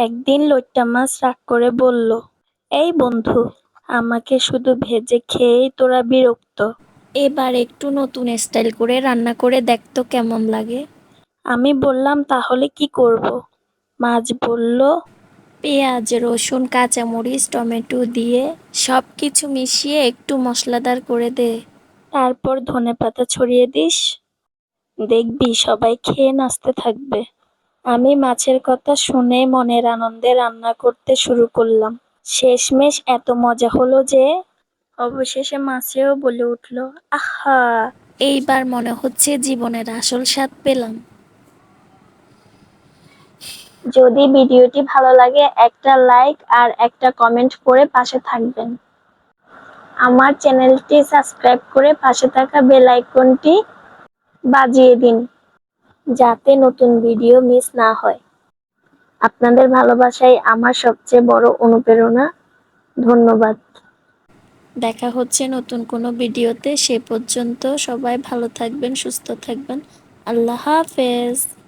একদিন লোট্টা মাছ রাগ করে বলল এই বন্ধু আমাকে শুধু ভেজে খেয়েই তোরা বিরক্ত। এবার একটু নতুন স্টাইল করে রান্না করে দেখতো কেমন লাগে। আমি বললাম তাহলে কি করব? মাছ বলল পেঁয়াজ রসুন কাঁচামরিচ টমেটো দিয়ে সব কিছু মিশিয়ে একটু মশলাদার করে দে। তারপর ধনেপাতা ছড়িয়ে দিস। দেখবি সবাই খেয়ে নাচতে থাকবে। আমি মাছের কথা শুনে মনের আনন্দে রান্না করতে শুরু করলাম। শেষমেশ এত মজা হলো যে অবশেষে মাছেও বলে উঠল, আহা, এইবার মনে হচ্ছে জীবনের আসল স্বাদ পেলাম। যদি ভিডিওটি ভালো লাগে, একটা লাইক আর একটা কমেন্ট করে পাশে থাকবেন। আমার চ্যানেলটি সাবস্ক্রাইব করে পাশে থাকা বেল আইকনটি বাজিয়ে দিন। যাতে নতুন ভিডিও মিস না হয়। আপনাদের ভালোবাসাই আমার সবচেয়ে বড় অনুপ্রেরণা। ধন্যবাদ। দেখা হচ্ছে নতুন কোনো ভিডিওতে। সে পর্যন্ত সবাই ভালো থাকবেন, সুস্থ থাকবেন। আল্লাহ হাফেজ।